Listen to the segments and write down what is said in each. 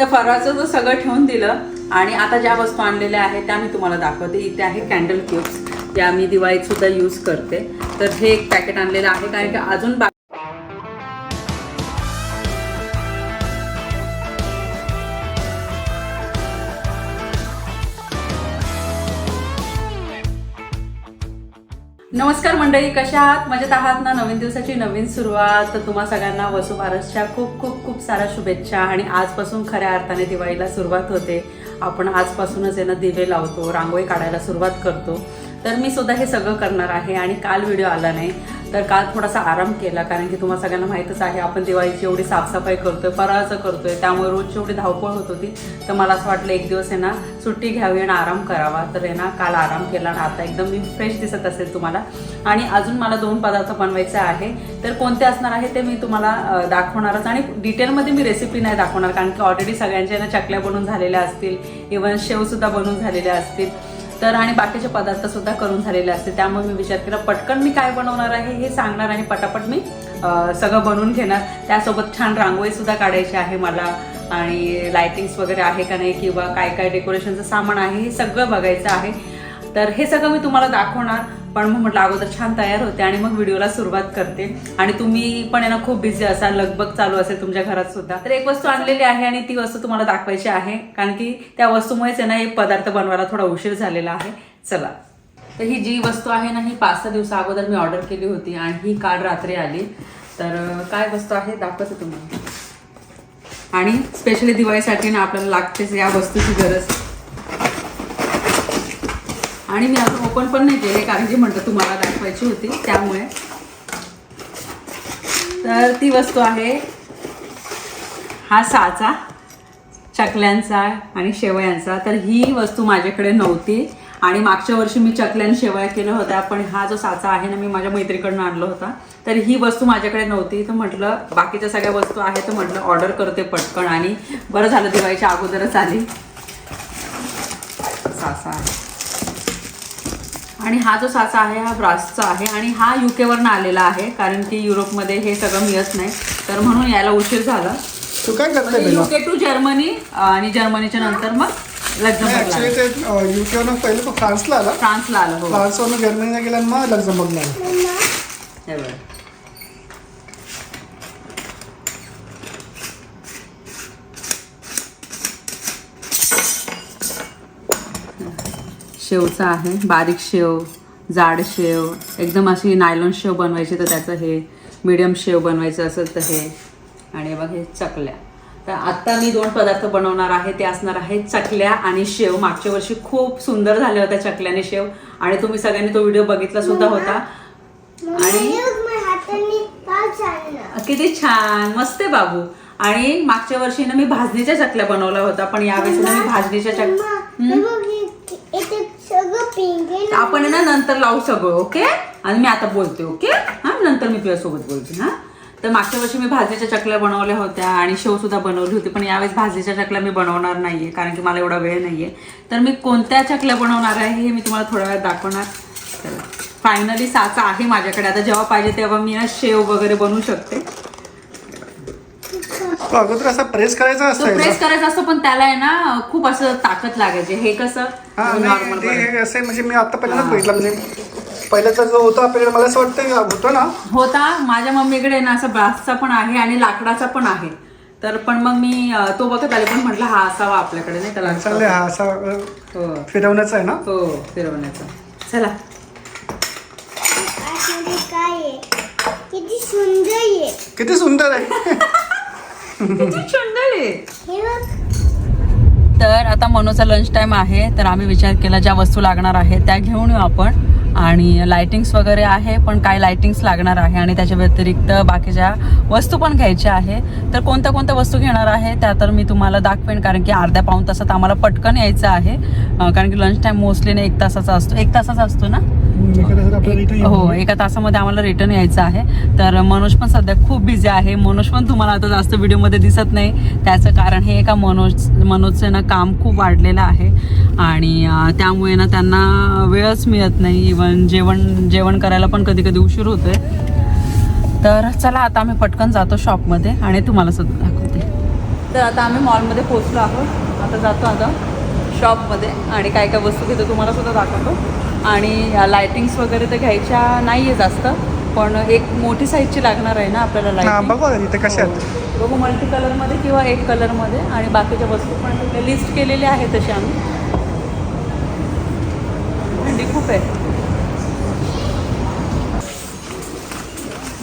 तर फराचं जर सगळं ठेवून दिलं आणि आता ज्या वस्तू आणलेल्या आहेत त्या मी तुम्हाला दाखवते. इथे आहे कॅन्डल क्यूब्स त्या मी दिवाळीत सुद्धा यूज करते. तर हे एक पॅकेट आणलेलं आहे कारण की अजून बाकी नमस्कार मंडळी कशा आहात? मजेत आहात ना? नवीन दिवसाची नवीन सुरुवात. तर तुम्हा सगळ्यांना वसुबारसच्या खूप खूप खूप साऱ्या शुभेच्छा आणि आजपासून खऱ्या अर्थाने दिवाळीला सुरुवात होते. आपण आजपासूनच आहे ना दिवे लावतो रांगोळी काढायला सुरुवात करतो. तर मी सुद्धा हे सगळं करणार आहे आणि काल व्हिडिओ आला नाही. तर काल थोडासा आराम केला कारण की तुम्हाला सगळ्यांना माहीतच आहे आपण दिवाळीची एवढी साफसफाई करतोय फराळाचं करतोय त्यामुळे रोजची एवढी धावपळ होत होती. तर मला असं वाटलं एक दिवस आहे ना सुट्टी घ्यावी आणि आराम करावा. तर आहे ना काल आराम केला आणि आता एकदम मी फ्रेश दिसत असेल तुम्हाला. आणि अजून मला दोन पदार्थ बनवायचे आहे. तर कोणते असणार आहे ते मी तुम्हाला दाखवणारच. आणि डिटेलमध्ये मी रेसिपी नाही दाखवणार कारण की ऑलरेडी सगळ्यांच्या ना चकल्या बनवून झालेल्या असतील. इवन शेवसुद्धा बनून बनवून झालेल्या असतील. तर आणि बाकीचे पदार्थ सुद्धा करून झालेले असते त्यामुळे मी विचार केला पटकन मी काय बनवणार आहे हे सांगणार आणि पटापट मी सगळं बनवून घेणार. त्यासोबत छान रांगोळी सुद्धा काढायची आहे मला आणि लायटिंग्स वगैरे आहे का नाही किंवा काय काय डेकोरेशनचं सामान आहे हे सगळं बघायचं आहे. तर हे सगळं मी तुम्हाला दाखवणार. पण मग म्हटलं अगोदर छान तयार होते आणि मग व्हिडिओला सुरुवात करते. आणि तुम्ही पण आहे ना खूप बिझी असाल. लगबग चालू असेल तुमच्या घरात सुद्धा. तर एक वस्तू आणलेली आहे आणि ती वस्तू तुम्हाला दाखवायची आहे. कारण की त्या वस्तूमुळेच आहे ना एक पदार्थ बनवायला थोडा उशीर झालेला आहे. चला. तर ही जी वस्तू आहे ना ही पाच सहा दिवसा अगोदर मी ऑर्डर केली होती आणि ही काल रात्री आली. तर काय वस्तू आहे? दाखवते तुम्हाला. आणि स्पेशली दिवाळीसाठी ना आपल्याला लागतेच या वस्तूची गरज. आणि मी अजून ओपन पण नाही केले कारण जी म्हटलं तुम्हाला दाखवायची होती त्यामुळे. तर ती वस्तू आहे. हा साचा चकल्यांचा आणि शेवयांचा. तर ही वस्तू माझ्याकडे नव्हती. आणि मागच्या वर्षी मी चकल्यान शेवया केल्या होत्या पण हा जो साचा आहे ना मी माझ्या मैत्रीकडनं आणला होता. तर ही वस्तू माझ्याकडे नव्हती. तर म्हटलं बाकीच्या सगळ्या वस्तू आहेत तर म्हटलं ऑर्डर करते पटकन. आणि बरं झालं दिवाळीच्या अगोदरच आली. साचा आहे. आणि हा जो साचा आहे हा ब्रासचा आहे आणि हा युकेवरनं आलेला आहे कारण की युरोपमध्ये हे सगळं मिळत नाही. तर म्हणून यायला उशीर झाला. तू काय करते युके टू जर्मनी आणि जर्मनीच्या नंतर मग ऍक्च्युली ते युकेवरून पहिले तो फ्रान्सला आला. फ्रान्सला आलं हो. फ्रान्सवरून जर्मनीला गेला मग लक्झमबर्गला आला. शेवचा आहे बारीक शेव जाड शेव एकदम अशी नायलॉन शेव बनवायची तर त्याचं हे मीडियम शेव बनवायचं असेल तर हे. आणि बघ हे चकल्या. तर आत्ता मी दोन पदार्थ बनवणार आहे ते असणार आहे चकल्या आणि शेव. मागच्या वर्षी खूप सुंदर झाल्या होत्या चकल्या आणि शेव. आणि तुम्ही सगळ्यांनी तो व्हिडिओ बघितला सुद्धा होता. आणि किती छान! मस्त आहे बाबू. आणि मागच्या वर्षी ना मी भाजणीच्या चकल्या बनवल्या होत्या पण यावेळेस मी भाजणीच्या चक आपण आहे ना नंतर लावू सगळं ओके? आणि मी आता बोलते ओके? हा नंतर मी तुझ्यासोबत बोलते हा? तर मागच्या वर्षी मी भाजीच्या चकल्या बनवल्या होत्या आणि शेव सुद्धा बनवली होती पण यावेळेस भाजीच्या चकल्या मी बनवणार नाहीये कारण की मला एवढा वेळ नाहीये. तर मी कोणत्या चकल्या बनवणार आहे हे मी तुम्हाला थोड्या वेळात दाखवणार. चला. फायनली साचा आहे माझ्याकडे. आता जेव्हा पाहिजे तेव्हा मी ना शेव वगैरे बनवू शकते. तो अगोदर असा प्रेस करायचा तो असायचा प्रेस करायचा असतो पण त्याला आहे ना खूप असं ताकद लागायचे. हे कसं? नाही, नॉर्मल ते असे म्हणजे मी आता पहिल्यांदाच बघितलं म्हणजे पहिल्याचा जो होता आपल्याकडे मला असं वाटतं होतो ना. होता. माझ्या मम्मीकडे ना असं ब्रासचा पण आहे आणि लाकडाचा पण आहे. तर पण मग मी अं, तो बघत आले पण म्हटलं हा असावा आपल्याकडे नाही त्याला हा असा अ, हो. फिरवण्याचा आहे ना. हो फिरवण्याचा. चला. किती सुंदर आहे? किती सुंदर आहे. किती सुंदर आहे. तर आता मनोचा लंच टाइम आहे. तर आम्ही विचार केला ज्या वस्तू लागणार आहे त्या घेऊन येऊ आपण. आणि लायटिंग्स वगैरे आहे पण काय लायटिंग्स लागणार आहे? आणि त्याच्या व्यतिरिक्त बाकीच्या वस्तू पण घ्यायच्या आहे तर कोणत्या कोणत्या वस्तू घेणार आहे त्या तर मी तुम्हाला दाखवेन. कारण की अर्ध्या पाऊन तासात आम्हाला पटकन यायचं आहे. कारण की लंच टाइम मोस्टली ना एक तासाचा असतो. एक तासाचा असतो ना? एका हो एका तासामध्ये आम्हाला रिटर्न यायचं आहे. तर मनोज पण सध्या खूप बिझी आहे. मनोज पण तुम्हाला आता जास्त व्हिडिओमध्ये दिसत नाही. त्याचं कारण हे का मनोज मनोजचं ना काम खूप वाढलेलं आहे. आणि त्यामुळे ना त्यांना वेळच मिळत नाही. इवन जेवण जेवण करायला पण कधी कधी उशीर होतोय. तर चला आता आम्ही पटकन जातो शॉपमध्ये आणि तुम्हाला सुद्धा दाखवते. तर आता आम्ही मॉलमध्ये पोचलो आहोत. आता जातो आता शॉपमध्ये आणि काय काय वस्तू घेतो तुम्हाला सुद्धा दाखवतो. आणि लायटिंग्स वगैरे तर घ्यायच्या नाही आहे जास्त पण एक मोठी साईजची लागणार आहे ना आपल्याला हा आता इथे कसे आहेत. बघू मल्टी कलरमध्ये किंवा एक कलरमध्ये आणि बाकीच्या वस्तू पण लिस्ट केलेल्या आहेत तशा आम्ही. थंडी खूप आहे.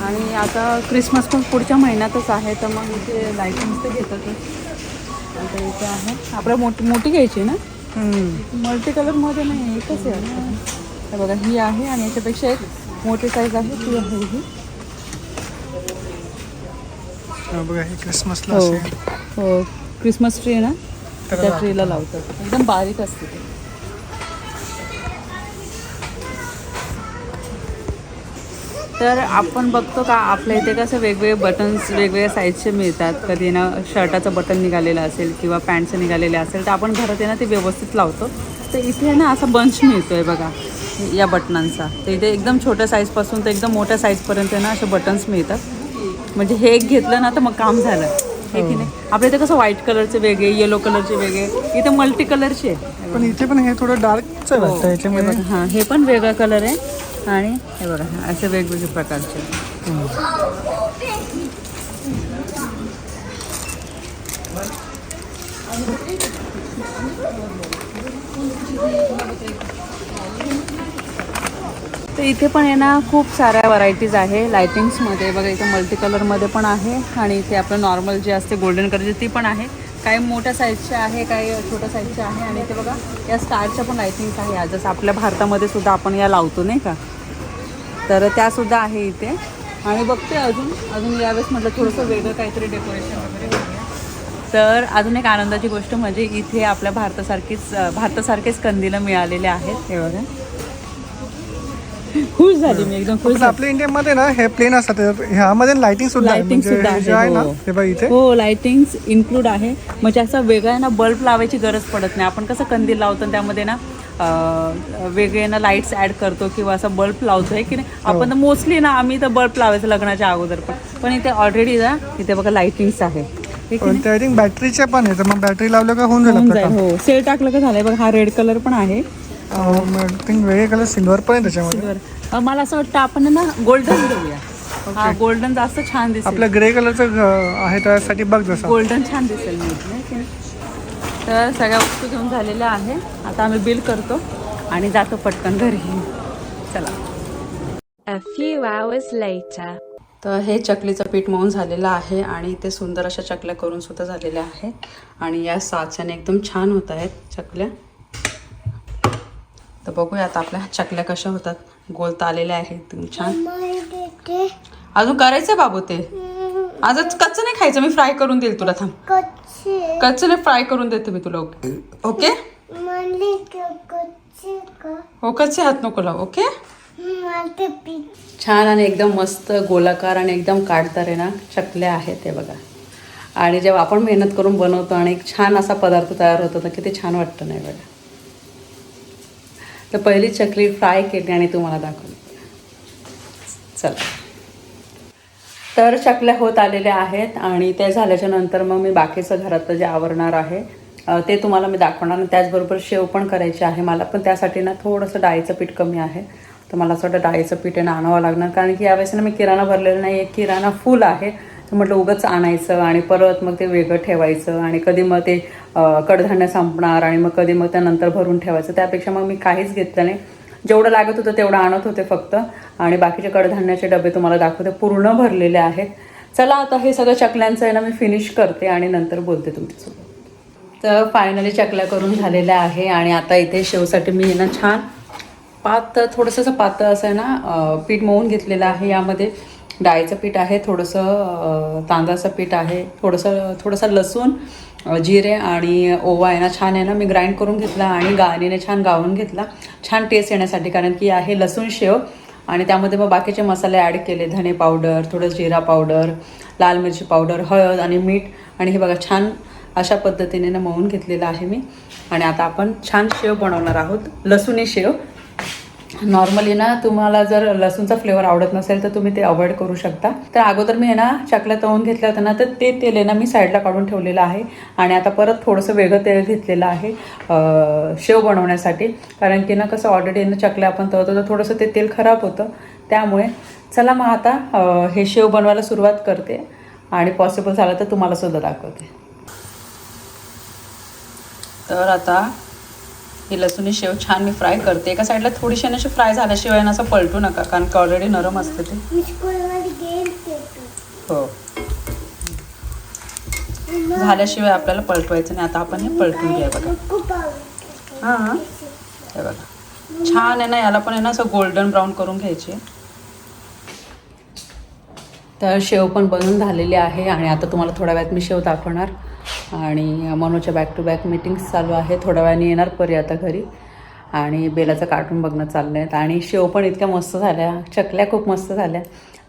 आणि आता क्रिसमस पण पुढच्या महिन्यातच आहे तर मग इथे लायटिंग्स तर घेतातच. आता इथे आहे. आपल्याला मोठी मोठी घ्यायची ना? मल्टी कलरमध्ये नाही एकच आहे बघा ही आहे आणि याच्यापेक्षा एक मोठी साईज आहे ती आहे ही. बघा हे क्रिसमसला हो. हो. क्रिसमस ट्री ना त्याला त्या. ट्रीला लावतात. एकदम बारीक असते ते. तर आपण बघतो का आपल्या इथे कसं वेगवेगळे बटन्स वेगवेगळ्या साईजचे मिळतात. कधी ना शर्टाचं बटन निघालेलं असेल किंवा पॅन्टचं निघालेलं असेल तर आपण घरात आहे ना ते व्यवस्थित लावतो. तर इथे ना असा बंच मिळतोय बघा या बटनांचा तर इथे एकदम छोट्या साईजपासून तर एकदम मोठ्या साईजपर्यंत ना असे बटन्स मिळतात. म्हणजे हे एक घेतलं ना तर मग काम झालं. हे की नाही? आपल्या इथे कसं व्हाईट कलरचे वेगळे येलो कलरचे वेगळे इथे मल्टी कलरचे आहे पण इथे पण हे थोडं डार्कच आहे वाटतं हे हां हे पण वेगळा कलर आहे. आणि हे बघा असे वेगवेगळे प्रकारचे. तर इथे पण आहे ना खूप साऱ्या व्हरायटीज आहे लायटिंग्समध्ये बघा इथे मल्टी कलरमध्ये पण आहे आणि इथे आपलं नॉर्मल जे असते गोल्डन कलरची ती पण आहे. काही मोठ्या साईजचे आहे काही छोट्या साईजचे आहे. आणि इथे बघा या स्टारच्या पण लायटिंग्स आहे. जसं आपल्या भारतामध्ये सुद्धा आपण या लावतो नाही का? तर त्यासुद्धा आहे इथे. आणि बघते अजून अजून यावेळेस म्हटलं थोडंसं वेगळं काहीतरी डेकोरेशन वगैरे तर अजून एक आनंदाची गोष्ट म्हणजे इथे आपल्या भारतासारखीच भारतासारखेच कंदीलं मिळालेले आहेत हे बघा. खुश झाली मी एकदम खुश आपल्या इंडियामध्ये ना हे प्लेन असतात ह्यामध्ये लाइटिंग सुद्धा लाइटिंग म्हणजे सुद्धा आहे ना हो. बघा इथे. हो लाइटिंग इन्क्लूड आहे. म्हणजे असं वेगळं ना बल्ब लावायची गरज पडत नाही. आपण कसं कंदील लावतो त्यामध्ये ना वेगळे ना लाईट्स ॲड करतो किंवा असं बल्ब लावतो आहे की नाही. आपण तर मोस्टली ना आम्ही तर बल्ब लावायचं लग्नाच्या अगोदर पण. पण इथे ऑलरेडी ना इथे बघा लाइटिंग्स आहे. की पण ते आय थिंक बॅटरीचे पण आहे. तर मग बॅटरी लावलं का होऊन जाईल हो. सेल टाकलं का झालंय? बघा हा रेड कलर पण आहे. थिंक वेगळे कलर सिल्वर पण आहे त्याच्यामध्ये. मला असं वाटतं आपण ना गोल्डन घेऊया. हा गोल्डन जास्त छान दिसेल. आपलं ग्रे कलरचं आहे त्यासाठी बघ जसं. गोल्डन छान दिसेल? तर सगळ्या वस्तू घेऊन झालेल्या आहे आता आम्ही बिल करतो आणि जातो पटकन घरी. चला. A few hours later. तर हे चकलीचं पीठ मऊन झालेलं आहे आणि ते सुंदर अशा चकल्या करून सुद्धा झालेल्या आहेत. आणि या साच्याने एकदम छान होत आहेत चकल्या. तर बघूया आता आपल्या चकल्या कशा होतात. गोलता आलेल्या आहेत एकदम छान. अजून करायचंय बाबू ते? आजच कच्चं नाही खायचं मी फ्राय करून देईल तुला थांब. कच्चे फ्राय करून देते मी तुला ओके? ओके? मला कच्चे का? हो कच्चे हात नको लाव ओके? छान आणि एकदम मस्त गोलाकार आणि एकदम काढतार ना चकल्या आहेत ते बघा. आणि जेव्हा आपण मेहनत करून बनवतो आणि एक छान असा पदार्थ तयार होतो तर किती छान वाटतं नाही बघा. तर पहिली चकली फ्राय केली आणि तुम्हाला दाखवली चला. तर चकल्या होत आलेल्या आहेत आणि ते झाल्याच्यानंतर मग मी बाकीचं घरातलं जे आवरणार आहे ते तुम्हाला मी दाखवणार आणि त्याचबरोबर शेव पण करायचे आहे मला. पण त्यासाठी ना थोडंसं डाळीचं पीठ कमी आहे. तर मला असं वाटतं डाळीचं पीठ आहे आणावं लागणार. कारण की यावेळेस ना मी किराणा भरलेला नाही आहे किराणा फुल आहे. तर म्हटलं उगंच आणायचं आणि परत मग ते वेगळं ठेवायचं आणि कधी मग ते कडधान्य संपणार आणि मग कधी मग त्यानंतर भरून ठेवायचं. त्यापेक्षा मग मी काहीच घेतलं नाही. जेवढं लागत होतं तेवढं आणत होते फक्त. आणि बाकीचे कडधान्याचे डबे तुम्हाला दाखवते पूर्ण भरलेले आहेत. चला आता हे सगळं चकल्यांचं आहे ना मी फिनिश करते आणि नंतर बोलते तुमच्यासोबत. तर फायनली चकल्या करून झालेल्या आहे आणि आता इथे शेवसाठी मी आहे ना छान पातळ थोडंसं असं पातळ असं आहे ना पीठ मळून घेतलेलं आहे. यामध्ये डाळीचं पीठ आहे थोडंसं तांदळाचं पीठ आहे थोडंसं थोडंसं लसूण जिरे आणि ओवा आहे ना छान आहे ना मी ग्राइंड करून घेतला आणि गाणीने छान गाळून घेतला. छान टेस्ट येण्यासाठी कारण की आहे लसूण शेव आणि त्यामध्ये मग बाकीचे मसाले ॲड केले धने पावडर थोडं जिरा पावडर लाल मिरची पावडर हळद आणि मीठ. आणि हे बघा छान अशा पद्धतीने ना मळून घेतलेलं आहे मी. आणि आता आपण छान शेव बनवणार आहोत लसूणी शेव. नॉर्मली ना तुम्हाला जर लसूणचा फ्लेवर आवडत नसेल तर तुम्ही ते अवॉइड करू शकता. तर अगोदर मी आहे ना चकल्या तळून घेतल्या होत्या ना तर ते तेल आहे ना मी साईडला काढून ठेवलेलं आहे. आणि आता परत थोडंसं वेगळं तेल घेतलेलं आहे शेव बनवण्यासाठी. कारण की ना कसं ऑलरेडी ना चकल्या आपण तळतो तर थोडंसं ते तेल खराब होतं. त्यामुळे चला मग आता हे शेव बनवायला सुरुवात करते. आणि पॉसिबल झालं तर तुम्हाला सुद्धा दाखवते. तर आता ही लसूणी शेव छान मी फ्राय करते. एका साईडला थोडीशी अशी फ्राय झाल्याशिवाय ना असं पलटू नका कारण की ऑलरेडी नरम असते ते. हो. झाल्याशिवाय आपल्याला पलटवायचं नाही. आता आपण हे पलटून घ्या बघा. हां हे. बघा. छान आहे ना याला पण आहे ना असं गोल्डन ब्राऊन करून घ्यायचे. तर शेव पण बनवून झालेली आहे आणि आता तुम्हाला थोड्या वेळात मी शेव दाखवणार. आणि मनोच्या बॅक टू बॅक मीटिंग्स चालू आहे थोड्या वेळाने येणार परी आता घरी. आणि बेलाचं कार्टून बघणं चाललं आहे आणि शेव पण इतक्या मस्त झाल्या. चकल्या खूप मस्त झाल्या.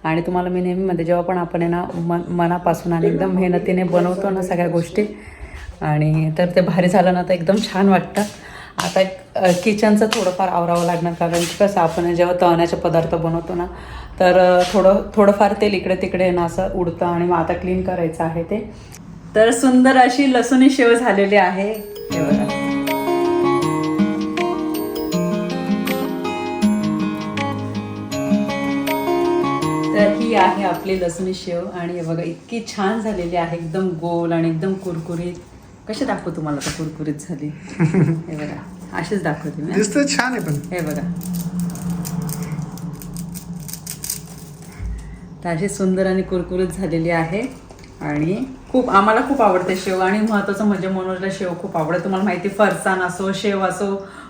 आणि तुम्हाला मी नेहमी म्हणते जेव्हा पण आपण आहे ना मन मनापासून आणि एकदम मेहनतीने बनवतो ना सगळ्या गोष्टी आणि तर ते भारी झालं ना तर एकदम छान वाटतं. आता एक किचनचं थोडंफार आवरावं लागणार कारण की कसं आपण जेव्हा तळण्याचे पदार्थ बनवतो ना तर थोडं थोडंफार तेल इकडे तिकडे ना असं उडतं आणि मग आता क्लीन करायचं आहे ते. तर सुंदर अशी लसूणी शेव झालेली आहे. हे बघा. तर ही आहे आपली लसूणी शेव आणि हे बघा इतकी छान झालेली आहे. एकदम गोल आणि एकदम कुरकुरीत. कसे दाखवू तुम्हाला आता कुरकुरीत झाली? हे बघा अशीच दाखवते मी. दिसतं छान आहे पण. हे बघा. तर अशी सुंदर आणि कुरकुरीत झालेली आहे. आणि खूप आम्हाला खूप आवडते शेव आणि महत्वाचं म्हणजे मनोजला शेव खूप आवडते. तुम्हाला माहिती फरसाण असो शेव असो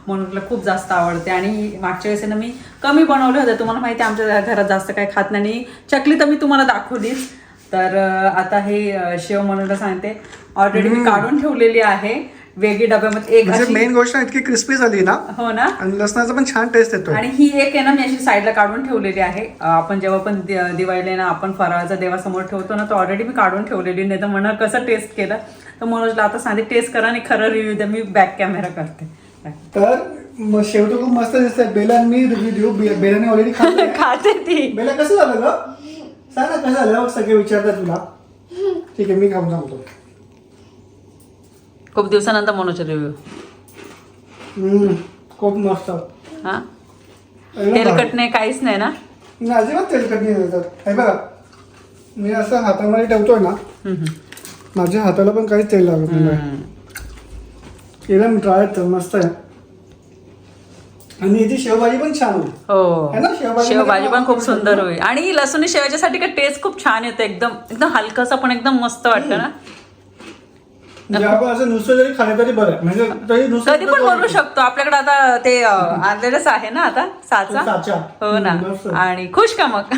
मनोजला खूप जास्त आवडते. आणि मागच्या वेळेस ना मी कमी बनवले होते. तुम्हाला माहिती आमच्या घरात जास्त काही खात नाही. चकली तर मी तुम्हाला दाखवलीच. तर आता हे शेव मनोजला सांगते. ऑलरेडी मी काढून ठेवलेली आहे. वेगळी डब्यामध्ये एक म्हणजे अशी- मेन गोष्ट इतकी क्रिस्पी झाली ना? हो ना? आणि लसणाचा पण छान टेस्ट येतोय. आणि ही एक आहे ना मी अशी साईडला काढून ठेवलेली आहे. अं, आपण जेव्हा पण दि- दिवाळीला ना आपण फराळाचा देवासमोर ठेवतो ना तो ऑलरेडी मी काढून ठेवलेली नाही तर म्हणा कसं टेस्ट केलं तर मनोजला आता सांगते टेस्ट करा आणि खरं रिव्ह्यू द्या. मी बॅक कॅमेरा करते. तर म- शेव तर खूप मस्त दिसतंय. बेला आणि मी रिव्ह्यू देऊ. बे- बेलाने ऑलरेडी खाल्लंय. खाते ती. बेला कसं झालं ग? सांग ना कसं झालं? सगळे विचारतात तुला. ठीक आहे मी खाऊन सांगतो. खूप दिवसानंतर मनोजचा रिव्ह्यू खूप मस्त. हा. तेलकट नाही काहीच नाही ना? अजिबात तेलकट नाही हे बघा मी असं हातामध्ये ठेवतोय ना. माझ्या हाताला पण काहीच तेल लागत नाही. एकदम ड्राय मस्त आहे आणि याची शेवभाजी पण छान हो. ना? शेवभाजी शेवभाजी मध्ये पण खूप सुंदर होईल. आणि लसूणी शेवाच्यासाठी का टेस्ट खूप छान येतो. एकदम एकदम हलकंसं पण एकदम मस्त वाटतं ना? म्हणजे आपण असं नुसतं जरी खाल्लं तरी बरं आहे. म्हणजे तरी नुसतं कधी पण बनवू शकतो. आपल्याकडे आता ते अं, आणलेलंच आहे ना आता? साचा? साचा. हो ना. हम्म, मस्त. आणि खुश का मग?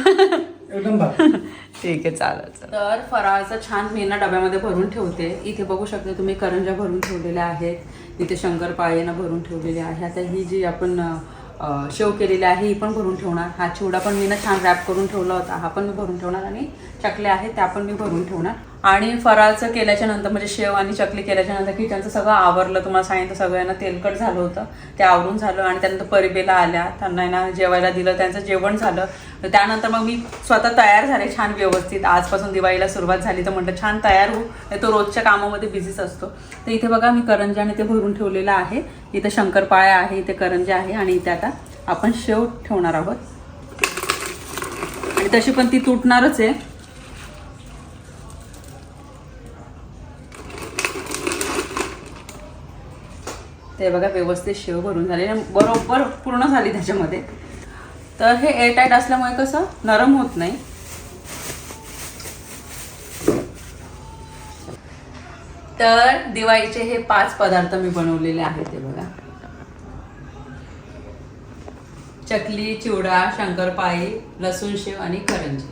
एकदम भारी. ठीक आहे चालेल चालेल. तर फराळाचं छान मी ना डब्यामध्ये भरून ठेवते. इथे बघू शकता तुम्ही करंजा भरून ठेवलेल्या आहेत. इथे शंकरपाळे ना भरून ठेवलेले आहे आता ही जी आपण अं, शेव केलेली आहे ही पण भरून ठेवणार. हा चिवडा पण मी ना छान रॅप करून ठेवला होता. हा पण मी भरून ठेवणार आणि चकल्या आहेत त्या पण मी भरून ठेवणार. आणि फराळचं केल्याच्यानंतर म्हणजे शेव आणि चकली केल्याच्यानंतर किचनचं सगळं आवरलं. तुम्हाला सांगितलं सगळ्यांना तेलकट झालं होतं. ते आवरून झालं आणि त्यानंतर परिबेला आल्या. त्यांना ना जेवायला दिलं. त्यांचं जेवण झालं. तर त्यानंतर मग मी स्वतः तयार झाले छान व्यवस्थित. आजपासून दिवाळीला सुरुवात झाली तर म्हटलं छान तयार होऊ. तो रोजच्या कामामध्ये बिझीच असतो. तर इथे बघा मी करंजाने ते भरून ठेवलेलं आहे. इथे शंकरपाळ्या आहे इथे करंजा आहे आणि इथे आता आपण शेव ठेवणार आहोत. आणि तशी पण ती तुटणारच आहे. ते बघा व्यवस्थित शेव भरून झाले बरोबर पूर्ण झाली त्याच्यामध्ये. तर हे एअरटाईट असल्यामुळे कसं नरम होत नाही. तर दिवाळीचे हे पाच पदार्थ मी बनवलेले आहेत ते बघा. चकली चिवडा शंकरपाळी लसूण शेव आणि करंजी.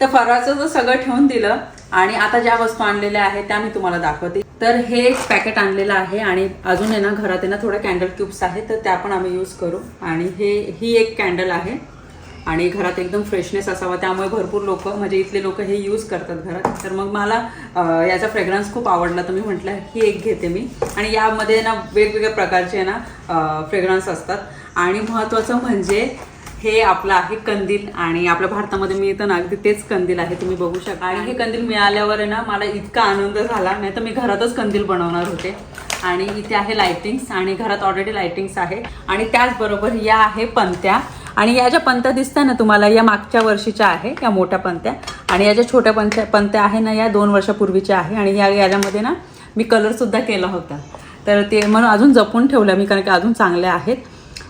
तर फराचं जर सगळं ठेवून दिलं आणि आता ज्या वस्तू आणलेल्या आहेत त्या मी तुम्हाला दाखवते. तर हे एक पॅकेट आणलेलं आहे आणि अजून आहे ना घरात आहे ना थोड्या कॅन्डल क्यूब्स आहेत तर त्या पण आम्ही यूज करू. आणि हे ही एक कॅन्डल आहे. आणि घरात एकदम फ्रेशनेस असावा त्यामुळे भरपूर लोक म्हणजे इथले लोक हे यूज करतात घरात. तर मग मला याचा फ्रेग्रन्स खूप आवडला तर मी म्हटलं ही एक घेते मी. आणि यामध्ये ना वेगवेगळ्या प्रकारचे ना फ्रेग्रन्स असतात. आणि महत्त्वाचं म्हणजे हे आपलं आहे कंदील आणि आपल्या भारतामध्ये मिळतं ना अगदी तेच कंदील आहे तुम्ही बघू शकता. आणि हे कंदील मिळाल्यावर ना मला इतका आनंद झाला. नाही तर मी घरातच कंदील बनवणार होते. आणि इथे आहे लाइटिंग्स आणि घरात ऑलरेडी लाइटिंग्स आहे. आणि त्याचबरोबर या आहे पंत्या. आणि या ज्या पंत्या दिसतात ना तुम्हाला या मागच्या वर्षीच्या आहे या मोठ्या पंत्या. आणि या ज्या छोट्या पंत्या पंत्या आहे ना या दोन वर्षापूर्वीच्या आहे. आणि या याच्यामध्ये ना मी कलरसुद्धा केला होता. तर ते म्हणून अजून जपून ठेवलं मी कारण की अजून चांगल्या आहेत.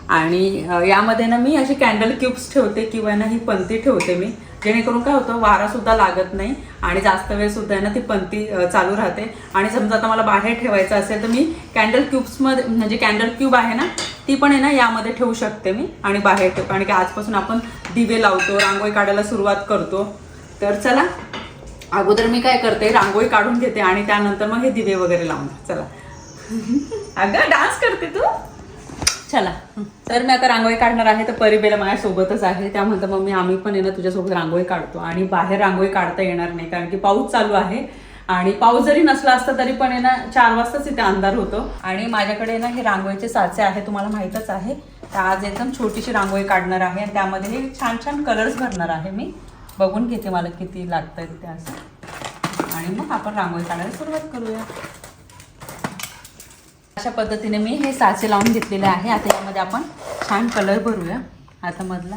आणि यामध्ये ना मी असे कॅन्डल क्यूब्स ठेवते किंवा ना ही पंती ठेवते मी. जेणेकरून काय होतं वारा सुद्धा लागत नाही आणि जास्त वेळ सुद्धा आहे ना ती पंती चालू राहते. आणि समजा आता मला बाहेर ठेवायचं असेल तर मी कॅन्डल क्यूब्समध्ये म्हणजे कॅन्डल क्यूब आहे ना ती पण आहे ना यामध्ये ठेवू शकते मी आणि बाहेर ठेव कारण की आजपासून आपण दिवे लावतो रांगोळी काढायला सुरुवात करतो. तर चला अगोदर मी काय करते रांगोळी काढून घेते आणि त्यानंतर मग हे दिवे वगैरे लावणार चला. अगं डान्स करते तू? चला. तर मी आता रांगोळी काढणार आहे तर परिबेला माझ्यासोबतच आहे. त्या म्हणतात मग मी आम्ही पण येणं तुझ्यासोबत रांगोळी काढतो. आणि बाहेर रांगोळी काढता येणार नाही कारण की पाऊस चालू आहे. आणि पाऊस जरी नसला असता तरी पण आहे ना चार वाजताच इथे अंधार होतो. आणि माझ्याकडे ना हे रांगोळीचे साचे आहे तुम्हाला माहीतच आहे. तर आज एकदम छोटीशी रांगोळी काढणार आहे आणि त्यामध्ये हे छान छान कलर्स भरणार आहे मी. बघून घेते मला किती लागतं ते असं. आणि मग आपण रांगोळी काढायला सुरुवात करूया. अशा पद्धतीने मी हे साचे लावून घेतलेले आहे. आता यामध्ये आपण छान कलर भरूया. आता मधला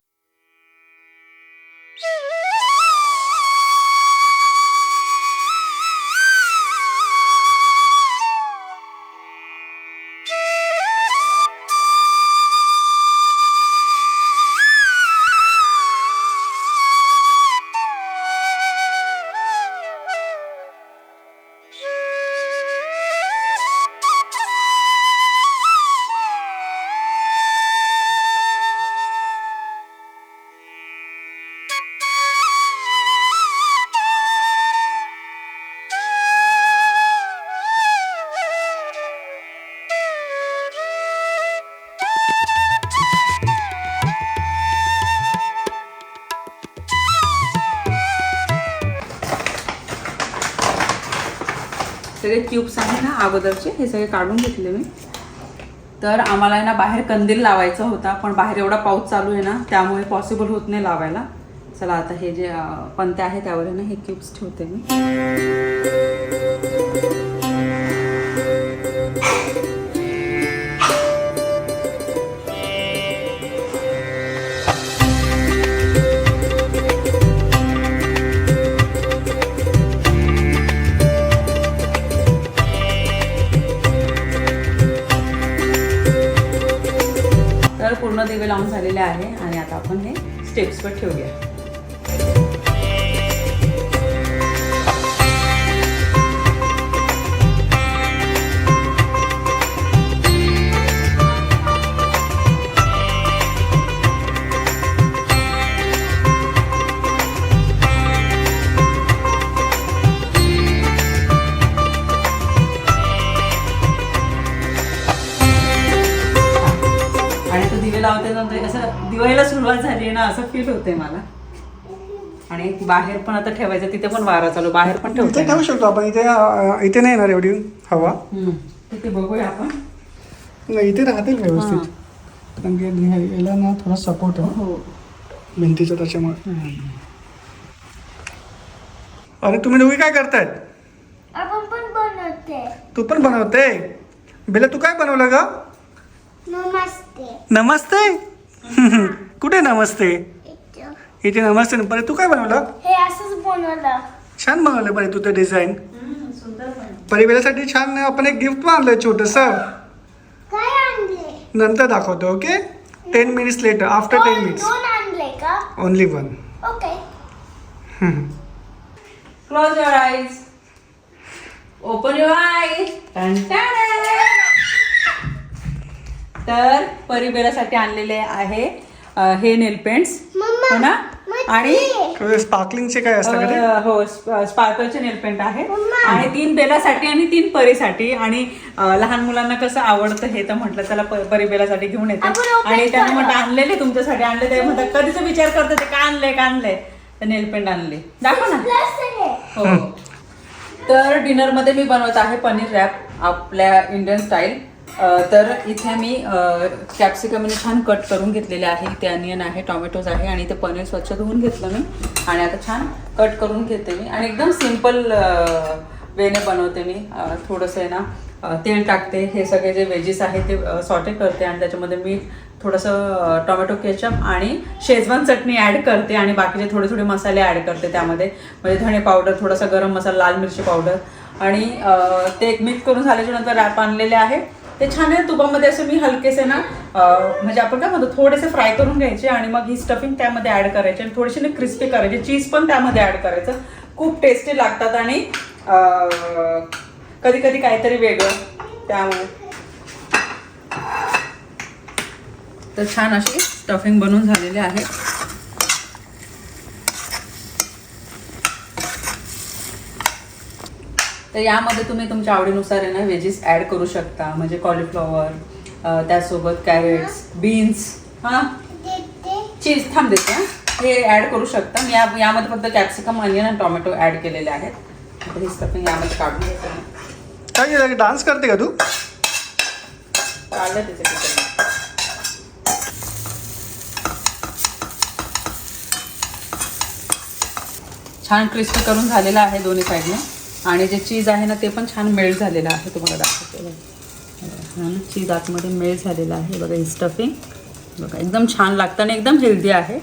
क्यूब्स आहे ना अगोदरचे हे सगळे काढून घेतले मी. तर आम्हाला आहे ना बाहेर कंदील लावायचा होता पण बाहेर एवढा पाऊस चालू आहे ना त्यामुळे पॉसिबल होत नाही लावायला. चला आता हे जे अं, पंत्या आहे त्यावर ना हे क्यूब्स ठेवते मी. पूर्ण दिवे लावून झालेले आहे आणि आता आपण हे स्टेप्सवर ठेवूया. दिवाळीला सुरुवात झाली आहे ना असं फील होते मला. आणि बाहेर पण आता ठेवायचं तिथे पण वारा चालू बाहेर पण इथे ठेवते ठेवू शकतो आपण इथे अं, इथे नाही येणार एवढी हवा. हम्म. तिथे बघूया आपण. नाही इथे राहतील व्यवस्थित. कारण की हे- याला ना थोडा सपोर्ट आहे. हो. भिंतीचा त्याच्यामुळे. अरे तुम्ही दोघी काय करतायत? आपण पण बनवते. तू पण बनवते? बेला तू काय बनवलं ग? नमस्ते. नमस्ते? कुठे नमस्ते? इथं. नमस्ते. बरे तू काय बनवलं? हे असंच बनवलं. छान बनवलं बरे तू ते डिझाईन परिवारासाठी छान आपण एक गिफ्ट पण आणलंय छोटस. काय आणले? नंतर दाखवतो okay ten minutes later after ten minutes आणले only one okay close your eyes open your eyes तर परिबेरासाठी आणलेले आहे अ, हे नेल पेंट्स. हो ना? आणि स्पार्कलिंगचे काय असतं का ते? अ, हो स्प- स्पार्कलचे नेल पेंट आहे. आणि तीन बेलासाठी आणि तीन परीसाठी. आणि अ, लहान मुलांना कसं आवडतं हे तर म्हटलं चला प- परी बेलासाठी घेऊन येते. आपण open आणि त्यांनी. म्हटलं आणलेले तुमच्यासाठी आणले ते म्हणतात कधीच विचार करतो ते का आणलंय का आणलंय तर नेल पेंट आणले. दाखव ना. प्लस आहे. हो. तर डिनरमध्ये मी बनवत आहे पनीर रॅप आपल्या इंडियन स्टाईल. तर इथे मी कॅप्सिकम छान कट करून घेतलेले आहे. इथे अनियन आहे टोमॅटोज आहे आणि ते पनीर स्वच्छ धुवून घेतलं मी. आणि आता छान कट करून घेते मी. आणि एकदम सिंपल वेने बनवते मी. थोडंसं आहे ना तेल टाकते. हे सगळे जे वेजेस आहेत ते सॉटे करते आणि त्याच्यामध्ये मीठ थोडंसं टोमॅटो केचप आणि शेजवान चटणी ॲड करते आणि बाकीचे थोडे थोडे मसाले ॲड करते त्यामध्ये. म्हणजे धणे पावडर थोडासा गरम मसाला लाल मिरची पावडर आणि ते एक मिक्स करून झाल्याच्यानंतर रॅप आणलेले आहे. ते छान आहे तुपामध्ये असं मी हलकेसे ना म्हणजे आपण काय म्हणतो थोडेसे फ्राय करून घ्यायचे आणि मग ही स्टफिंग त्यामध्ये ॲड करायची आणि थोडीशी ना क्रिस्पी करायची. चीज पण त्यामध्ये ॲड करायचं. खूप टेस्टी लागतात आणि कधी कधी काहीतरी वेगळं त्यामुळे. तर छान अशी स्टफिंग बनवून झालेली आहे. तर यामध्ये तुम्ही तुमच्या आवडीनुसार आहे ना व्हेजीस ॲड करू शकता. म्हणजे कॉलीफ्लॉवर त्यासोबत कॅरेट्स बीन्स हां? चीज थांब देते हां. हे ॲड करू शकता. मी या यामध्ये फक्त कॅप्सिकम अनियन आणि टोमॅटो ॲड केलेले आहेत. ही स्टफिंग यामध्ये काढून घेते. काय डान्स करते का तू? काढलं त्याचे किचन छान क्रिस्पी करून झालेलं आहे दोन्ही साईडने आणि जे चीज आहे ना ते पण छान मेल्ट झालेलं आहे. तुम्हाला दाखवते ना चीज आतमध्ये मेल्ट झालेलं आहे. बघा ही स्टफिंग बघा एकदम छान लागतं आणि एकदम हेल्दी आहे.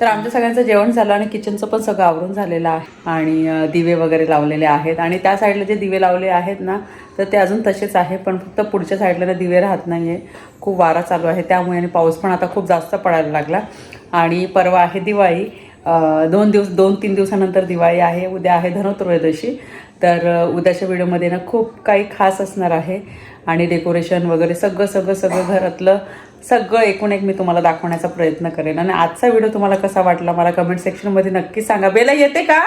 तर आमच्या सगळ्यांचं जेवण झालं आणि किचनचं पण सगळं आवरून झालेलं आहे. आणि दिवे वगैरे लावलेले आहेत. आणि त्या साईडला जे दिवे लावले आहेत ना तर ते अजून तसेच आहे. पण फक्त पुढच्या साईडला दिवे राहत नाही आहे खूप वारा चालू आहे. त्यामुळे आणि पाऊस पण आता खूप जास्त पडायला लागला. आणि परवा आहे दिवाळी. दोन दिवस दोन तीन दिवसानंतर दिवाळी आहे. उद्या आहे धनत्रयोदशी. तर उद्याच्या व्हिडिओमध्ये ना खूप काही खास असणार आहे. आणि डेकोरेशन वगैरे सगळं सगळं सगळं घरातलं सगळं एकूण एक मी तुम्हाला दाखवण्याचा प्रयत्न करेन. आणि आजचा व्हिडिओ तुम्हाला कसा वाटला मला कमेंट सेक्शनमध्ये नक्की सांगा. बेला येते का?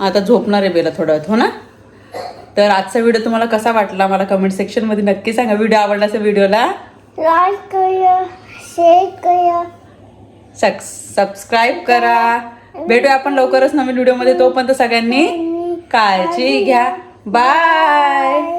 आता झोपणार आहे बेला थोडं हो ना? तर आजचा व्हिडिओ तुम्हाला कसा वाटला मला कमेंट सेक्शनमध्ये नक्की सांगा. व्हिडिओ आवडला असेल व्हिडिओला? लाईक करा शेअर करा. सबस्क्राईब करा. भेटूया आपण लवकरच नवीन व्हिडिओमध्ये. तोपर्यंत सगळ्यांनी काळजी घ्या बाय